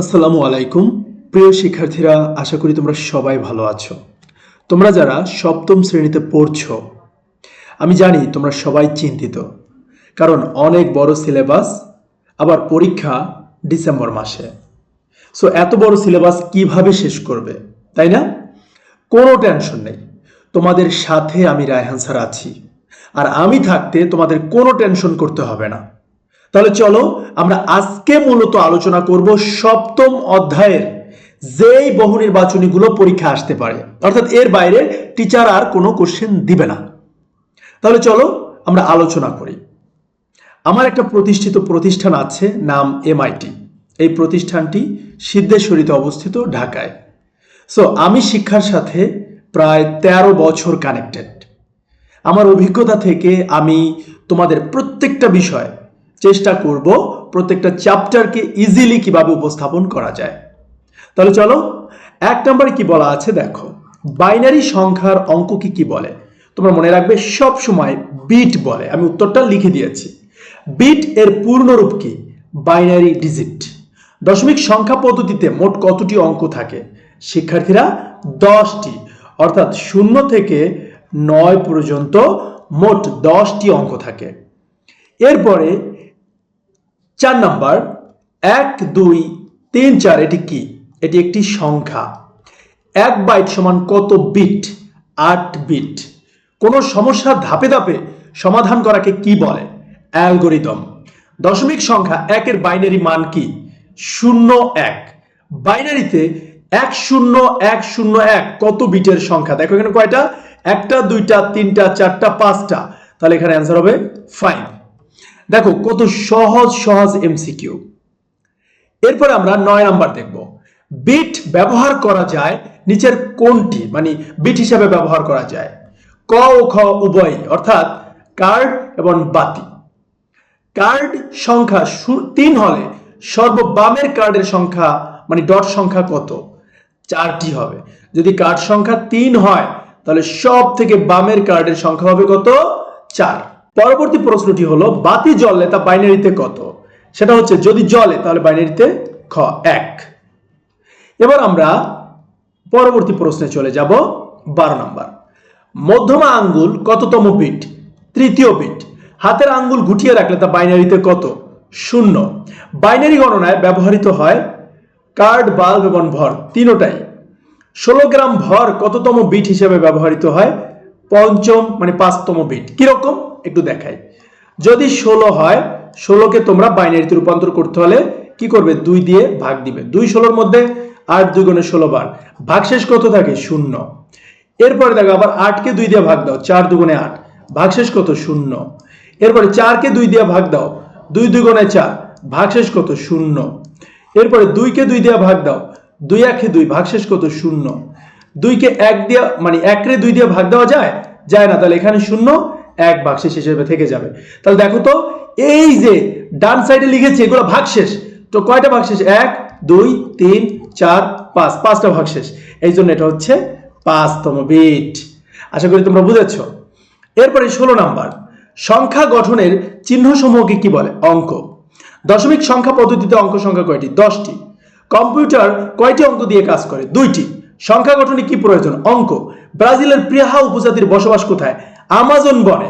আসসালামু আলাইকুম। প্রিয় শিক্ষার্থীরা, আশা করি তোমরা সবাই ভালো আছো। তোমরা যারা সপ্তম শ্রেণীতে পড়ছো, আমি জানি তোমরা সবাই চিন্তিত, কারণ অনেক বড় সিলেবাস, আবার পরীক্ষা ডিসেম্বর মাসে। সো এত বড় সিলেবাস কীভাবে শেষ করবে, তাই না? কোনো টেনশন নেই। তোমাদের সাথে আমি রায়হান স্যার আছি। আর আমি থাকতে তোমাদের কোনো টেনশন করতে হবে না। তাহলে চলো আমরা আজকে মূলত আলোচনা করব সপ্তম অধ্যায়ের, যেই বহু নির্বাচনীগুলো পরীক্ষা আসতে পারে। অর্থাৎ এর বাইরে টিচার আর কোনো কোশ্চেন দিবে না। তাহলে চলো আমরা আলোচনা করি। আমার একটা প্রতিষ্ঠিত প্রতিষ্ঠান আছে, নাম এমআইটি এই প্রতিষ্ঠানটি সিদ্ধেশ্বরীতে অবস্থিত, ঢাকায়। সো আমি শিক্ষার সাথে প্রায় ১৩ বছর কানেক্টেড আমার অভিজ্ঞতা থেকে আমি তোমাদের প্রত্যেকটা বিষয় চেষ্টা করব প্রত্যেকটা চ্যাপ্টারকে ইজিলি কীভাবে উপস্থাপন করা যায়। তাহলে চলো, এক নম্বরে কি বলা আছে দেখো, বাইনারি সংখ্যার অঙ্ক কি কি বলে? তোমরা মনে রাখবে সব সময় বিট বলে, আমি উত্তরটা লিখে দিয়েছি। বিট এর পূর্ণরূপ কি? Binary digit. দশমিক সংখ্যা পদ্ধতিতে মোট কতটি অঙ্ক থাকে? শিক্ষার্থীরা, দশটি, অর্থাৎ শূন্য থেকে নয় পর্যন্ত মোট দশটি অঙ্ক থাকে। এরপরে চার নাম্বার, এক, দুই, তিন, চার, এটি কি? এটি একটি সংখ্যা। এক বাইট সমান কত বিট? আট বিট। কোনো সমস্যার ধাপে ধাপে সমাধান করাকে কি বলে? অ্যালগোরিদম। দশমিক সংখ্যা একের বাইনারি মান কি? শূন্য এক। বাইনারিতে এক শূন্য এক শূন্য এক কত বিটের সংখ্যা? দেখো এখানে কয়টা? একটা, দুইটা, তিনটা, চারটা, পাঁচটা। তাহলে এখানে অ্যান্সার হবে ফাইভ। দেখো, কত সহজ সহজ এমসিকিউ এরপরে আমরা নয় নাম্বার দেখব। বিট ব্যবহার করা যায় নিচের কোনটি? মানে বিট হিসাবে ব্যবহার করা যায়। ক ও খ উভয় অর্থাৎ কার্ড এবং বাতি। কার্ড সংখ্যা তিন হলে সর্ববামের কার্ডের সংখ্যা মানে ডট সংখ্যা কত? চারটি হবে। যদি কার্ড সংখ্যা তিন হয়, তাহলে সব থেকে বামের কার্ডের সংখ্যা হবে কত? চার। পরবর্তী প্রশ্নটি হলো, বাতি জ্বললে তা বাইনারিতে কত? সেটা হচ্ছে, যদি জ্বলে, তাহলে বাইনারিতে খ, এক। এবার আমরা পরবর্তী প্রশ্নে চলে যাব, বারো নাম্বার। মধ্যমা আঙ্গুল কততম বিট? তৃতীয় বিট। হাতের আঙ্গুল গুটিয়ে রাখলে তা বাইনারিতে কত? শূন্য। বাইনারি গণনায় ব্যবহৃত হয় কার্ড বাল্ব এবং ভর, তিনোটাই। ষোলো গ্রাম ভর কততম বিট হিসেবে ব্যবহৃত হয়? পঞ্চম মানে পাঁচতম বিট। কীরকম? একটু দেখাই। যদি ষোলো হয়, ষোলোকে তোমরা বাইনারিতে রূপান্তর করতে হলে কি করবে? দুই দিয়ে ভাগ দিবে। দুই ষোলোর মধ্যে আট দুই গুণে ষোলো বার। ভাগশেষ কত থাকে? শূন্য। এরপরে দেখো আবার আটকে দুই দিয়ে ভাগ দাও, চার দুগুণে আট। ভাগশেষ কত? শূন্য। এরপরে চারকে দুই দিয়ে ভাগ দাও, দুই দুগুণে চার। ভাগশেষ কত? শূন্য। এরপরে দুইকে দুই দিয়ে ভাগ দাও, দুই একে দুই ভাগশেষ কত? শূন্য। দুইকে এক দিয়ে মানে একরে দুই দিয়ে ভাগ দেওয়া যায়? যায় না। তাহলে এখানে শূন্য এক ভাগশেষ হিসেবে থেকে যাবে। তাহলে দেখো তো, এই যে ডান সাইডে লিখেছি, এগুলো ভাগশেষ তো কয়টা ভাগশেষ এক, দুই, তিন, চার, পাঁচ। পাঁচটা ভাগশেষ এই জন্য এটা হচ্ছে পাঁচতম বিট। আশা করি তোমরা বুঝেছ। এরপরে ষোলো নাম্বার। সংখ্যা গঠনের চিহ্ন সমূহকে কি বলে? অঙ্ক। দশমিক সংখ্যা পদ্ধতিতে অঙ্ক সংখ্যা কয়টি? দশটি। কম্পিউটার কয়টি অঙ্ক দিয়ে কাজ করে? দুইটি। সংখ্যা গঠনে কি প্রয়োজন? অঙ্ক। ব্রাজিলের প্রিয়াহা উপজাতির বসবাস কোথায়? আমাজন বনে।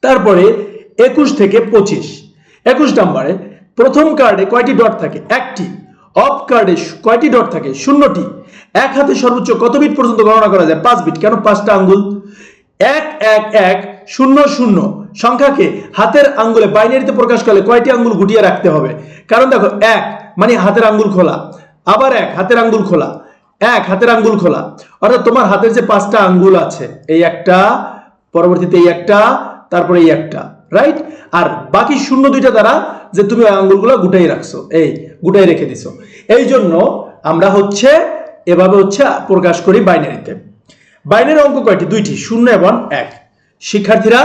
তারপরে একুশ থেকে পঁচিশ। একুশ নম্বরে প্রথম কার্ডে কয়টি ডট থাকে? একটি। অফ কার্ডে কয়টি ডট থাকে? শূন্যটি। এক হাতে সর্বোচ্চ কত বিট পর্যন্ত গণনা করা যায়? পাঁচ বিট। কেন? পাঁচটা আঙ্গুল। এক এক এক, শূন্য শূন্য। সংখ্যাকে হাতের আঙ্গুলে বাইনারিতে প্রকাশ করলে কয়টি আঙ্গুল গুটিয়ে রাখতে হবে? কারণ দেখো, এক মানে হাতের আঙ্গুল খোলা। আবার এক, হাতের আঙ্গুল খোলা। এক হাতের আঙ্গুল খোলা। অর্থাৎ তোমার হাতের যে পাঁচটা আঙ্গুল আছে, এই একটা, পরবর্তীতে এই একটা, তারপরে এই একটা রাইট আর বাকি শূন্য দুইটা দ্বারা যে তুমি আঙ্গুলগুলো গুটাই রাখছো, এই গুটাই রেখে দিছো। এই জন্য আমরা হচ্ছে, এভাবে হচ্ছে প্রকাশ করি বাইনারিতে। বাইনারি অঙ্ক কয়টি? দুইটি, শূন্য এবং এক। শিক্ষার্থীরা,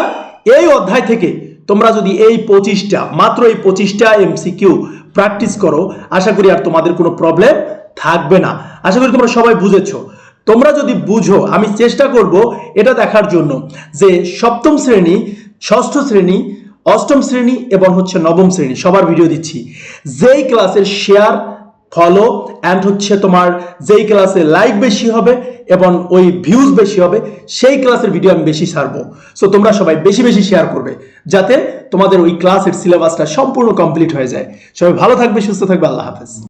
এই অধ্যায় থেকে তোমরা যদি এই পঁচিশটা, মাত্র এই পঁচিশটা এমসিকিউ প্র্যাকটিস করো, আশা করি আর তোমাদের কোনো প্রবলেম থাকবে না। আশা করি তোমরা সবাই বুঝেছ। তোমরা যদি বুঝো, আমি চেষ্টা করব এটা দেখার জন্য যে সপ্তম শ্রেণি, ষষ্ঠ শ্রেণি, অষ্টম শ্রেণি এবং হচ্ছে নবম শ্রেণি, সবার ভিডিও দিচ্ছি। যেই ক্লাসের শেয়ার ফলো অ্যান্ড হচ্ছে তোমার যেই ক্লাসে লাইক বেশি হবে এবং ওই ভিউজ বেশি হবে, সেই ক্লাসের ভিডিও আমি বেশি ছাড়বো। সো তোমরা সবাই বেশি বেশি শেয়ার করবে, যাতে তোমাদের ওই ক্লাসের সিলেবাসটা সম্পূর্ণ কমপ্লিট হয়ে যায়। সবাই ভালো থাকবে, সুস্থ থাকবে, আল্লাহ হাফেজ।